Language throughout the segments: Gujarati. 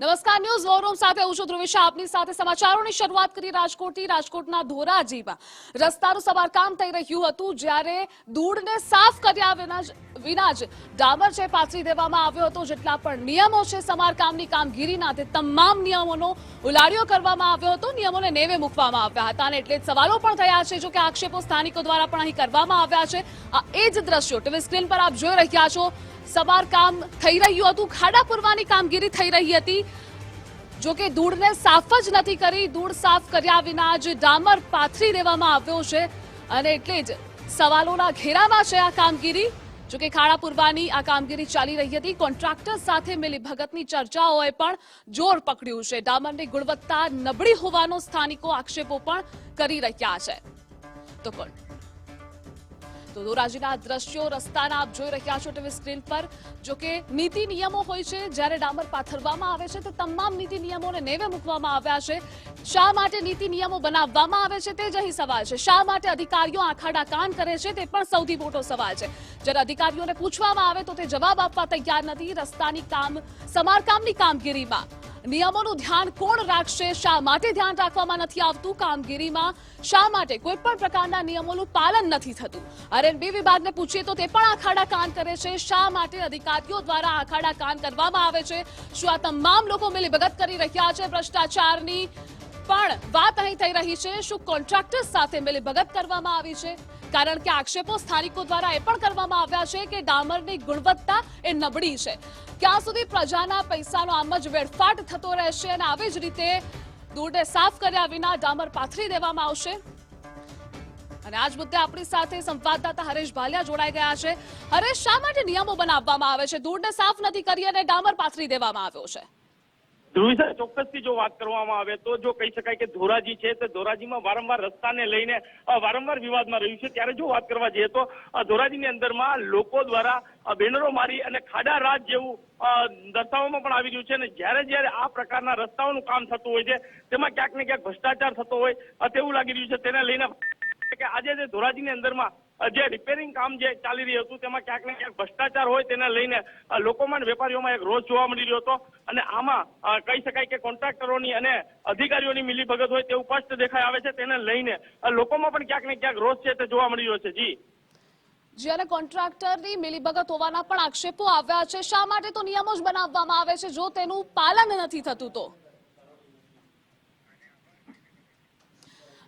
નમસ્કાર, ન્યૂઝ વોરૂમ સાથે હું છું ધ્રુવિશા. આપની સાથે સમાચારોની શરૂઆત કરી રાજકોટથી, રાજકોટના ધોરાજીમાં. રસ્તાનું સમારકામ થઈ રહ્યું હતું, જ્યારે ધૂળને સાફ કર્યા વિના જ વિના જ ડામર છે પાથરી દેવામાં આવ્યો હતો, જેટલા પણ નિયમો છે સમારકામની કામગીરીના, તે તમામ નિયમોનો ઉલાડિયો કરવામાં આવ્યો હતો. નિયમોને નેવે મૂકવામાં આવ્યા હતા અને એટલે જ સવાલો પણ થયા છે, જો કે આક્ષેપો સ્થાનિકો દ્વારા પણ અહીં કરવામાં આવ્યા છે. આ એ જ દ્રશ્યો ટીવી સ્ક્રીન પર આપ જોઈ રહ્યા છો. સમારકામ થઈ રહ્યું હતું. ખાડા પૂરવાની કામગીરી થઈ રહી હતી. જો કે ધૂળને સાફ જ નથી કરી. ધૂળ સાફ કર્યા વિના જ ડામર પાથરી દેવામાં આવ્યો છે. અને એટલે જ સવાલોના ઘેરામાં છે આ કામગીરી. જો કે ખાડા પૂરવાની આ કામગીરી ચાલી રહી હતી. કોન્ટ્રાક્ટર સાથે મિલી ભગતની ચર્ચાઓએ પણ જોર પકડ્યું છે. ડામરની ગુણવત્તા નબળી હોવાનો સ્થાનિકો આક્ષેપો પણ કરી રહ્યા છે. તો કોણ? તો ધોરાજીના દ્રશ્યો રસ્તાના આપ જોઈ રહ્યા છો ટીવી સ્ક્રીન પર, જો કે નીતિ નિયમો હોય છે, જ્યારે ડામર પાથરવામાં આવે છે, તો તમામ નીતિ નિયમોને નેવે મૂકવામાં આવ્યા છે. શા માટે નીતિ નિયમો બનાવવામાં આવે છે તે જ અહીં સવાલ છે. શા માટે અધિકારીઓ આખાડા કાન કરે છે તે પણ સૌથી મોટો સવાલ છે. જ્યારે અધિકારીઓને પૂછવામાં આવે તો તે જવાબ આપવા તૈયાર નથી રસ્તાની કામ, સમારકામની કામગીરીમાં. નિયમોનું ધ્યાન કોણ રાખશે? શા માટે ધ્યાન રાખવામાં નથી આવતું? કામગીરીમાં શા માટે કોઈ પણ પ્રકારના નિયમોનું પાલન નથી થતું? આરએનબી વિભાગને પૂછીએ તો તે પણ આખાડા કાન કરે છે. શા માટે અધિકારીઓ દ્વારા આખાડા કાન કરવામાં આવે છે? શું આ તમામ લોકો મિલીભગત કરી રહ્યા છે? ભ્રષ્ટાચારની પણ વાત અહીં થઈ રહી છે. શું કોન્ટ્રાક્ટર્સ સાથે મિલીભગત કરવામાં આવી છે? કારણ કે આક્ષેપો સ્થાનિકો દ્વારા એ પણ કરવામાં આવ્યા છે કે ડામરની ગુણવત્તા એ નબળી છે. ક્યાં સુધી પ્રજાના પૈસાનો આમ જ વેડફાટ થતો રહેશે અને આવી જ રીતે ધૂળને સાફ કર્યા વિના ડામર પાથરી દેવામાં આવશે? અને આજ મુદ્દે આપણી સાથે સંવાદદાતા હરેશ ભાલિયા જોડાઈ ગયા છે. હરેશ, શા માટે નિયમો બનાવવામાં આવે છે? ધૂળને સાફ નથી કરી અને ડામર પાથરી દેવામાં આવ્યો છે? ધ્રુવિસર ચોક્કસથી જો વાત કરવામાં આવે તો જો કહી શકાય કે ધોરાજી છે, તે ધોરાજીમાં વારંવાર રસ્તાને લઈને વારંવાર વિવાદમાં રહ્યું છે. ત્યારે જો વાત કરવા જઈએ તો ધોરાજીની અંદરમાં લોકો દ્વારા બેનરો મારી અને ખાડા રાજ જેવું દર્શાવવામાં પણ આવી રહ્યું છે. અને જ્યારે જ્યારે આ પ્રકારના રસ્તાઓનું કામ થતું હોય છે, તેમાં ક્યાંક ને ક્યાંક ભ્રષ્ટાચાર થતો હોય તેવું લાગી રહ્યું છે. તેને લઈને કે આજે જે ધોરાજીની અંદરમાં જે રિપેરિંગ કામ જે ચાલી રહ્યું હતું, તેમાં ક્યાંક ને ક્યાંક ભ્રષ્ટાચાર હોય તેને લઈને લોકોમાં અને વેપારીઓમાં એક રોષ જોવા મળી રહ્યો હતો. અને આમાં કહી શકાય કે કોન્ટ્રાક્ટરોની અને અધિકારીઓની મિલીભગત હોય તેવું સ્પષ્ટ દેખાઈ આવે છે, તેને લઈને લોકોમાં પણ ક્યાંક ને ક્યાંક રોષ છે તે જોવા મળી રહ્યો છે. જી. જી, અને કોન્ટ્રાક્ટરની મિલીભગત હોવાના પણ આક્ષેપો આવ્યા છે. શા માટે તો નિયમો જ બનાવવામાં આવે છે? જો તેનું પાલન નથી થતું તો?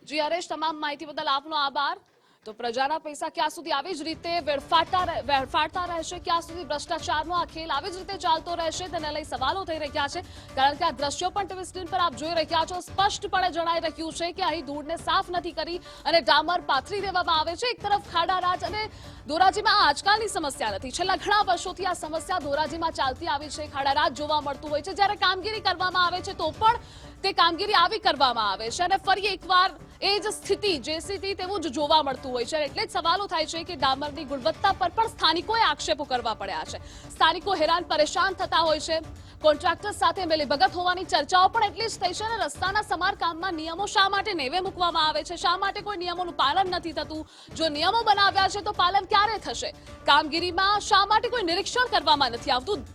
જી હરેશ તમામ માહિતી બદલ આપનો આભાર. તો પ્રજાના પૈસા ક્યાં સુધી આવી જ રીતે વેડફાટતા રહે- વેડફાટતા રહેશે? ક્યાં સુધી ભ્રષ્ટાચારનો આ ખેલ આવી જ રીતે ચાલતો રહેશે? તેને લઈ સવાલો થઈ રહ્યા છે. કારણ કે આ દ્રશ્યો પણ ટીવી સ્ક્રીન પર આપ જોઈ રહ્યા છો. સ્પષ્ટપણે જણાઈ રહ્યું છે કે અહીં ધૂળને સાફ નથી કરી અને ડામર પાથરી દેવામાં આવે છે. એક તરફ ખાડા રાજ અને ધોરાજીમાં આજકાલની સમસ્યા નથી. છેલ્લા ઘણા વર્ષોથી આ સમસ્યા ધોરાજીમાં ચાલતી આવી છે. ખાડા રાજ જોવા મળતું હોય છે. જ્યારે કામગીરી કરવામાં આવે છે, તો પણ તે કામગીરી આવી કરવામાં આવે છે. અને ફરી એકવાર એ જ સ્થિતિ જે સ્થિતિ તેવું જ જોવા મળતું હોય છે. એટલે જ સવાલો થાય છે કે ડામરની ગુણવત્તા પર પણ સ્થાનિકોએ આક્ષેપો કરવા પડ્યા છે. સ્થાનિકો હેરાન પરેશાન થતા હોય છે. કોન્ટ્રાક્ટર સાથે મિલીભગત હોવાની ચર્ચાઓ પણ એટલી જ થઈ છે અને રસ્તાના સમારકામમાં નિયમો શા માટે નેવે મૂકવામાં આવે છે? શા માટે કોઈ નિયમોનું પાલન નથી થતું? જો નિયમો બનાવ્યા છે તો પાલન ક્યારે થશે? કામગીરીમાં શા માટે કોઈ નિરીક્ષણ કરવામાં નથી આવતું?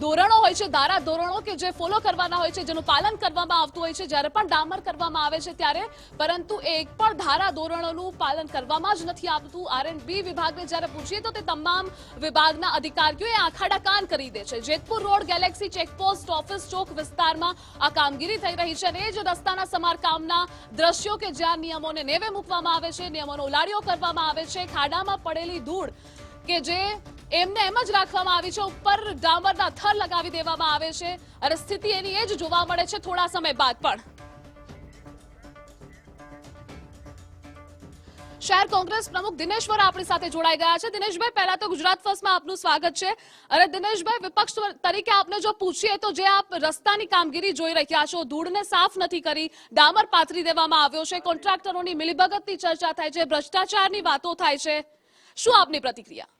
ધોરણો હોય છે, ધારા ધોરણો કે જે ફોલો કરવાના હોય છે, જેનું પાલન કરવામાં આવતું હોય છે, જ્યારે પણ ડામર કરવામાં આવે છે ત્યારે, પરંતુ એક પણ ધારા ધોરણોનું પાલન કરવામાં જ નથી આવતું. આરએનબી વિભાગને જ્યારે પૂછીએ તો તે તમામ વિભાગના અધિકારીઓએ આખાડા કાન કરી દે છે. Jetpur road galaxy checkpost office ચોક વિસ્તારમાં આ કામગીરી થઈ રહી છે અને એ જ રસ્તાના સમારકામના દ્રશ્યો કે જ્યાં નિયમોને નેવે મૂકવામાં આવે છે, નિયમોનો ઉલાડીઓ કરવામાં આવે છે, ખાડામાં પડેલી ધૂળ કે જે એમને એમ જ રાખવામાં આવી છે, ઉપર ડામરના થર લગાવી દેવામાં આવે છે અને સ્થિતિ એની એ જ જોવા મળે છે, થોડા સમય બાદ પણ. શહેર કોંગ્રેસ પ્રમુખ દિનેશવર આપણી સાથે જોડાઈ ગયા છે. દિનેશભાઈ, પહેલા તો ગુજરાત ફર્સ્ટમાં આપનું સ્વાગત છે. અને દિનેશભાઈ, વિપક્ષ તરીકે આપને જો પૂછીએ તો જે આપ રસ્તાની કામગીરી જોઈ રહ્યા છો, ધૂળને સાફ નથી કરી, ડામર પાથરી દેવામાં આવ્યો છે, કોન્ટ્રાક્ટરોની મિલીભગતની ચર્ચા થાય છે, ભ્રષ્ટાચારની વાતો થાય છે. શું આપની પ્રતિક્રિયા?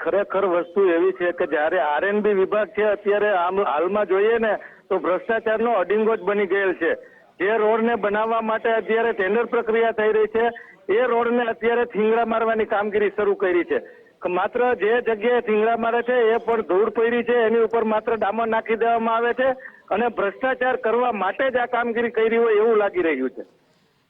ખરેખર વસ્તુ એવી છે કે જ્યારે આરએનબી વિભાગ છે, અત્યારે આમ હાલમાં જોઈએ ને, તો ભ્રષ્ટાચારનો અડિંગો જ બની ગયેલ છે. જે રોડને બનાવવા માટે અત્યારે ટેન્ડર પ્રક્રિયા થઈ રહી છે, એ રોડને અત્યારે થીંગડા મારવાની કામગીરી શરૂ કરી છે. માત્ર જે જગ્યાએ થીંગડા મારે છે, એ પણ ધૂળ પડી છે, એની ઉપર માત્ર ડામર નાખી દેવામાં આવે છે અને ભ્રષ્ટાચાર કરવા માટે જ આ કામગીરી કરી હોય એવું લાગી રહ્યું છે.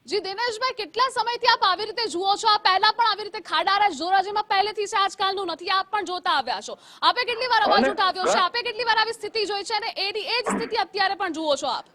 જી દિનેશભાઈ કેટલા સમયથી આપ આવી રીતે જુઓ છો? આ પહેલા પણ આવી રીતે ખાડારા જોરાજીમાં પહેલેથી છે આજકાલનું નથી. આપ પણ જોતા આવ્યા છો. આપે કેટલી વાર અવાજ ઉઠાવ્યો છે? આપે કેટલી વાર આવી સ્થિતિ જોઈ છે? અને એની એ જ સ્થિતિ અત્યારે પણ જુઓ છો આપ.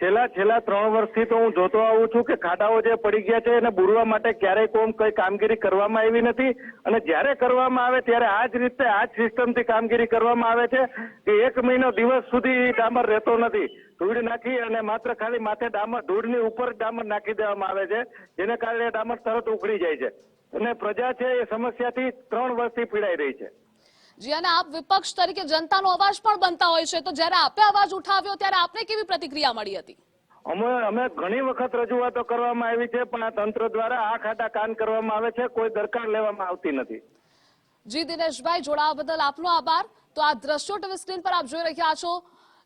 છેલ્લા છેલ્લા ત્રણ વર્ષથી તો હું જોતો આવું છું કે ખાડાઓ જે પડી ગયા છે એને બુરવા માટે ક્યારેય કોમ કઈ કામગીરી કરવામાં આવી નથી. અને જ્યારે કરવામાં આવે ત્યારે આ જ રીતે આ જ સિસ્ટમથી કામગીરી કરવામાં આવે છે કે એક મહિનો દિવસ સુધી ડામર રહેતો નથી. ધૂળ નાખી અને માત્ર ખાલી માથે ડામર ધૂળની ઉપર ડામર નાખી દેવામાં આવે છે. જેને કારણે ડામર તરત ઉખડી જાય છે. અને પ્રજા છે એ સમસ્યાથી ત્રણ વર્ષથી પીડાઈ રહી છે. જી અને આપ વિપક્ષ તરીકે જનતાનો અવાજ પણ બનતા હોય છે. તો જ્યારે આપે અવાજ ઉઠાવ્યો ત્યારે આપને કેવી પ્રતિક્રિયા મળી હતી? અમે અમે ઘણી વખત રજૂઆતો કરવામાં આવી છે પણ આ તંત્ર દ્વારા આ ખાતા કાન કરવામાં આવે છે કોઈ દરકાર લેવામાં આવતી નથી. જી દિનેશભાઈ જોડાવા બદલ આપનો આભાર. તો આ દ્રશ્યો ટીવી સ્ક્રીન પર આપ જોઈ રહ્યા છો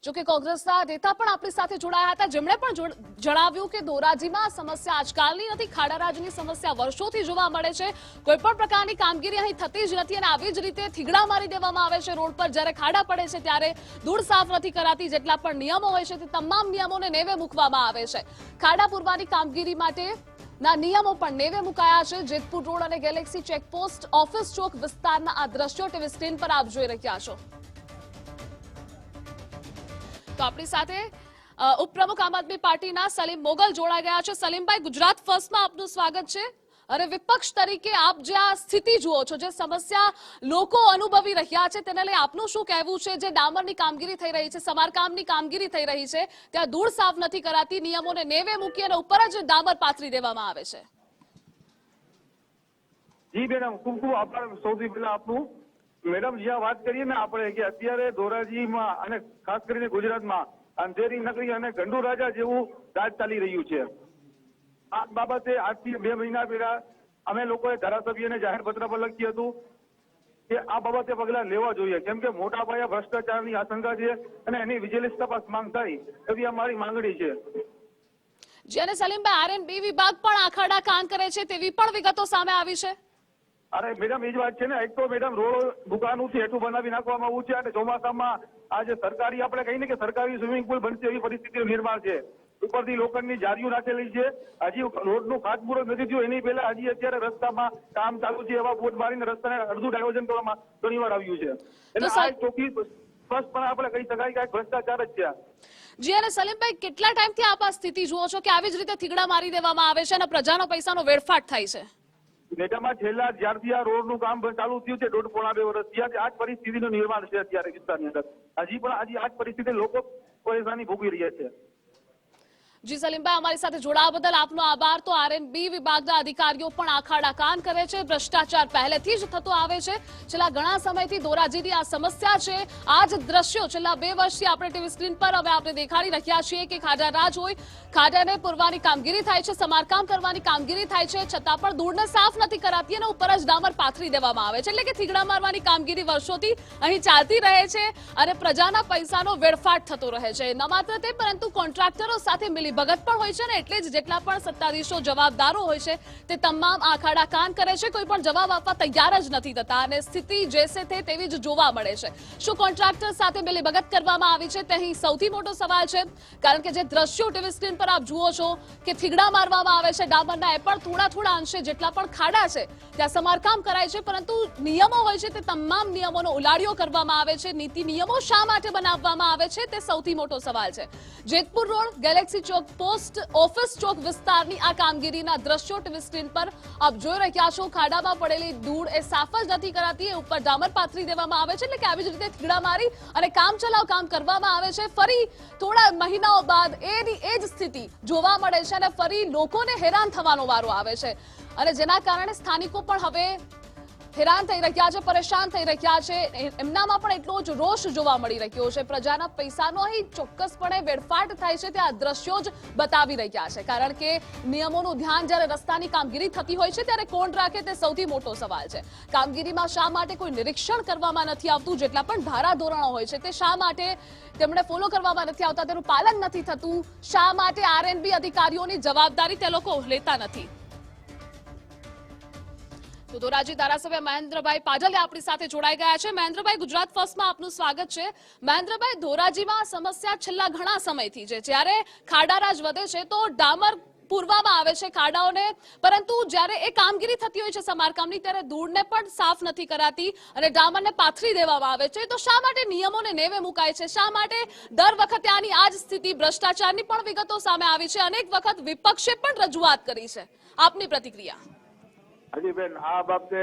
જો કે કોંગ્રેસના નેતા પણ આપણી સાથે જોડાયા હતા. જેમણે પણ જણાવ્યું કે ધોરાજીમાં સમસ્યા આજકાલની નથી, ખાડારાજની સમસ્યા વર્ષોથી જોવા મળે છે. કોઈ પણ પ્રકારની કામગીરી અહીં થતી જ નથી અને આવી જ રીતે થીગડા મારી દેવામાં આવે છે રોડ પર. જ્યારે ખાડા પડે છે ત્યારે ધૂળ સાફ નથી કરાતી જેટલા પણ નિયમો હોય છે તે તમામ નિયમોને નેવે મૂકવામાં આવે છે. ખાડા પૂરવાની કામગીરી માટે ના નિયમો પણ નેવે મુકાયા છે. જેતપુર રોડ અને ગેલેક્સી ચેકપોસ્ટ ઓફિસ ચોક વિસ્તારના આ દ્રશ્યો ટીવી સ્ક્રીન પર આપ જોઈ રહ્યા છો. તો આપણી સાથે ઉપપ્રમુખ આમ આદમી પાર્ટીના સલીમ મોગલ જોડાઈ ગયા છે. સલીમભાઈ, ગુજરાત ફર્સ્ટમાં આપનું સ્વાગત છે. અને વિપક્ષ તરીકે આપ જે આ સ્થિતિ જુઓ છો, જે સમસ્યા લોકો અનુભવી રહ્યા છે, તેને લઈ આપનું શું કહેવું છે? જે ડામરની કામગીરી થઈ રહી છે, સમારકામની કામગીરી થઈ રહી છે, ત્યાં ધૂળ સાફ નથી કરાતી, નિયમોને નેવે મૂકી અને ઉપર જ ડામર પાથરી દેવામાં આવે છે. જી મેડમ ખૂબ ખૂબ આભાર. સૌથી પહેલા આપનું મેડમ, જ્યાં વાત કરીએ ને આપણે કે અત્યારે ધોરાજીમાં અને ખાસ કરીને ગુજરાતમાં અંધેરી નગરી અને ગંડુ રાજા જેવું રાજ ચાલી રહ્યું છે. આ બાબતે આજથી બે મહિના પહેલા અમે લોકોએ ધારાસભ્યને જાહેર પત્ર પર લખ્યું હતું કે આ બાબતે પગલાં લેવા જોઈએ. કેમ કે મોટા પાયા ભ્રષ્ટાચારની આશંકા છે અને એની વિજિલન્સ તપાસ માંગ થાય એવી અમારી માંગણી છે. જેને સલીમભાઈ આરએનબી વિભાગ પણ આખાડા કામ કરે છે તેવી પણ વિગતો સામે આવી છે. અરે મેડમ એ જ વાત છે ને. એક તો મેડમ રોડ દુકાનોથી હેઠું બનાવી નાખવામાં આવ્યું છે અને ચોમાસામાં આજે સરકારી આપણે કહીને કે સરકારી સ્વિમિંગ પુલ બનશે એવી પરિસ્થિતિનું નિર્માણ છે. ઉપરથી લોખંડની જારીઓ નાખેલી છે. હજી રોડનું ખાતમુહૂર્ત નથી થયું. એની પહેલા હજી અત્યારે રસ્તામાં કામ ચાલુ છે એવા બોટ મારીને રસ્તાને અડધું ડાયવર્ઝન કરવામાં ઘણી વાર આવ્યું છે. એટલે આ ચોખ્ખી સ્પષ્ટપણે આપણે કહી શકાય કે ભ્રષ્ટાચાર જ છે જી અને સલીમભાઈ કેટલા ટાઈમથી આપ આ સ્થિતિ જુઓ છો કે આવી જ રીતે થીગડા મારી દેવામાં આવે છે અને પ્રજાનો પૈસાનો વેડફાટ થાય છે? નેટામાં છેલ્લા જ્યારથી આ રોડનું કામ ચાલુ થયું છે, દોઢ પોણા બે વર્ષ ત્યારથી આ જ પરિસ્થિતિનું નિર્માણ છે અત્યારે વિસ્તારની અંદર. હજી પણ હજી આ જ પરિસ્થિતિ લોકો પરેશાની ભોગવી રહ્યા છે. જી, સલીમભાઈ, અમારી સાથે જોડાવા બદલ આપનો આભાર. તો આરએનબી વિભાગના અધિકારીઓ પણ આખાડા કાન કરે છે. ભ્રષ્ટાચાર પહેલેથી જ થતો આવે છે. છેલ્લા ઘણા સમયથી ધોરાજીની આ સમસ્યા છે. આ જ દ્રશ્યો છેલ્લા બે વર્ષથી આપણે ટીવી સ્ક્રીન પર હવે આપણે દેખાડી રહ્યા છીએ કે ખાડા રાજ હોય ખાડાને પૂરવાની કામગીરી થાય છે, સમારકામ કરવાની કામગીરી થાય છે. છતાં પણ ધૂળને સાફ નથી કરાતી અને ઉપર જ ડામર પાથરી દેવામાં આવે છે. એટલે કે થીગડા મારવાની કામગીરી વર્ષોથી અહીં ચાલતી રહે છે અને પ્રજાના પૈસાનો વેડફાટ થતો રહે છે. ન માત્ર તે, પરંતુ કોન્ટ્રાક્ટરો સાથે મિલીભગત પણ હોય છે ને, એટલે જ જેટલા પણ સત્તાધીશો જવાબદારો હોય છે, તે તમામ આખાડા કાન કરે છે, કોઈ પણ જવાબ આપવા તૈયાર જ નથી થતા અને સ્થિતિ જેસે તે તેવી જ જોવા મળે છે. શું કોન્ટ્રાક્ટર સાથે મિલીભગત કરવામાં આવી છે, તે અહીં સૌથી મોટો સવાલ છે, કારણ કે જે દ્રશ્યો ટીવી સ્ક્રીન પર આપ જુઓ છો કે થીગડા મારવામાં આવે છે, ડામરના એ પણ થોડા થોડા અંશે જેટલા પણ ખાડા છે, ત્યાં સમારકામ કરાય છે, પરંતુ નિયમો હોય છે, તે તમામ નિયમોનો ઉલાળ્યો કરવામાં આવે છે, નીતિ નિયમો શા માટે બનાવવામાં આવે છે, તે સૌથી મોટો સવાલ છે. જેતપુર રોડ, ગેલેક્સી ચોક પોસ્ટ ઓફિસ ચોક વિસ્તારની આ કામગીરીના દ્રશ્યો ટીવી સ્ક્રીન પર આપ જોઈ રહ્યા છો. ખાડામાં પડેલી ધૂળ એ સાફ જ નથી કરાતી, એ ઉપર ડામર પાથરી દેવામાં આવે છે. એટલે કે આવી જ રીતે થીગડા મારી અને કામ ચલાવ કામ કરવામાં આવે છે. ફરી થોડા મહિનાઓ બાદ એની એ જ સ્થિતિ જોવા મળે છે અને ફરી લોકોને હેરાન થવાનો વારો આવે છે. અને જેના કારણે સ્થાનિકો પણ હવે હેરાન થઈ રહ્યા છે, પરેશાન થઈ રહ્યા છે. એમનામાં પણ એટલો જ રોષ જોવા મળી રહ્યો છે. પ્રજાના પૈસાનો અહીં ચોક્કસપણે વેડફાટ થાય છે, તે આ દ્રશ્યો જ બતાવી રહ્યા છે. કારણ કે નિયમોનું ધ્યાન જ્યારે રસ્તાની કામગીરી થતી હોય છે, ત્યારે કોણ રાખે તે સૌથી મોટો સવાલ છે. કામગીરીમાં શા માટે કોઈ નિરીક્ષણ કરવામાં નથી આવતું? જેટલા પણ ધારાધોરણો હોય છે, તે શા માટે તેમણે ફોલો કરવામાં નથી આવતા? તેનું પાલન નથી થતું. શા માટે આરએનબી અધિકારીઓની જવાબદારી તે લોકો લેતા નથી? તો ધોરાજી ધારાસભ્ય મહેન્દ્રભાઈ પાટલિયા આપણી સાથે જોડાઈ ગયા છે. મહેન્દ્રભાઈ, ગુજરાત ફર્સ્ટમાં આપનું સ્વાગત છે. મહેન્દ્રભાઈ, ધોરાજીમાં સમસ્યા છેલ્લા ઘણા સમયથી છે. જ્યારે ખાડારાજ વધે છે, તો ડામર પૂરવામાં આવે છે ખાડાઓને. પરંતુ જ્યારે એ કામગીરી થતી હોય છે સમારકામની, ત્યારે ધૂળને પણ સાફ નથી કરાતી અને ડામરને પાથરી દેવામાં આવે છે. તો શા માટે નિયમોને નેવે મુકાય છે? શા માટે દર વખતે આની આ જ સ્થિતિ, ભ્રષ્ટાચારની પણ વિગતો સામે આવી છે? અનેક વખત વિપક્ષે પણ રજૂઆત કરી છે. આપની પ્રતિક્રિયા. હાજી બેન આ બાબતે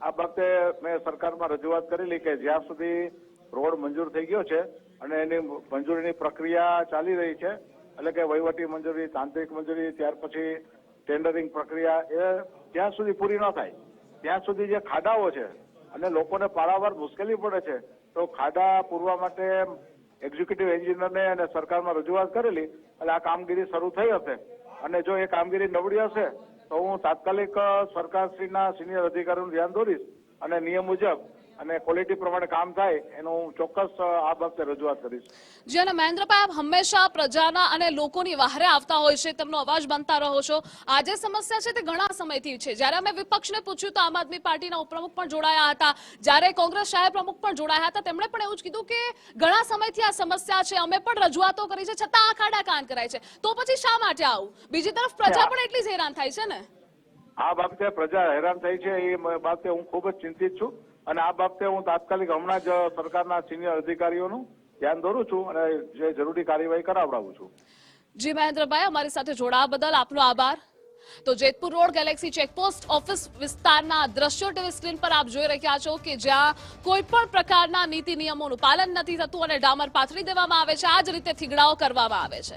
આ બાબતે મેં સરકારમાં રજૂઆત કરેલી કે જ્યાં સુધી રોડ મંજૂર થઈ ગયો છે અને એની મંજૂરીની પ્રક્રિયા ચાલી રહી છે, એટલે કે વહીવટી મંજૂરી, તાંત્રિક મંજૂરી, ત્યાર પછી ટેન્ડરિંગ પ્રક્રિયા, એ જ્યાં સુધી પૂરી ન થાય. ત્યાં સુધી જે ખાડાઓ છે અને લોકોને પારાવાર મુશ્કેલી પડે છે, તો ખાડા પૂરવા માટે એક્ઝિક્યુટિવ એન્જિનિયરને અને સરકારમાં રજૂઆત કરેલી, એટલે આ કામગીરી શરૂ થઈ હશે. અને જો એ કામગીરી નબળી હશે તો હું તાત્કાલિક સરકારશ્રીના સિનિયર અધિકારીઓનું ધ્યાન દોરીશ અને નિયમ મુજબ અને ક્વોલિટી પ્રમાણે કામ થાય એનું હું ચોક્કસ આ બાબતે રજૂઆત કરીશ. જી અને મહેન્દ્રભાઈ આપ હંમેશા પ્રજાના અને લોકોની વહારે આવતા હોય છે તેમનો અવાજ બનતા રહો છો. આ જે સમસ્યા છે તે ઘણા સમયથી છે. જ્યારે અમે વિપક્ષને પૂછ્યું તો આમ આદમી પાર્ટીના ઉપપ્રમુખ પણ જોડાયા હતા. જ્યારે કોંગ્રેસ શાહે પ્રમુખ પણ જોડાયા હતા તેમણે પણ એવું જ કીધું કે ઘણા સમયથી આ સમસ્યા છે. અમે પણ રજૂઆતો કરી છે છતાં આ ખાડા કાન કરાય છે. તો પછી શા માટે આવું? બીજી તરફ પ્રજા પણ એટલી જ હેરાન થાય છે ને? આ બાબતે પ્રજા હેરાન થઈ છે એ બાબતે હું ખૂબ જ ચિંતિત છું. અને આ બાબતે હું તાત્કાલિક હમણાં જ સરકારના સિનિયર અધિકારીઓનું ધ્યાન દોરું છું અને જે જરૂરી કાર્યવાહી કરાવડાવું છું. જી મહેન્દ્રભાઈ, અમારી સાથે જોડાવા બદલ આપનો આભાર. તો Jetpur road galaxy checkpost office વિસ્તારના દ્રશ્યો ટીવી સ્ક્રીન પર આપ જોઈ રહ્યા છો કે જ્યાં કોઈ પણ પ્રકારના નીતિ નિયમોનું પાલન નથી થતું અને ડામર પાથરી દેવામાં આવે છે. આ જ રીતે થીગડાઓ કરવામાં આવે છે.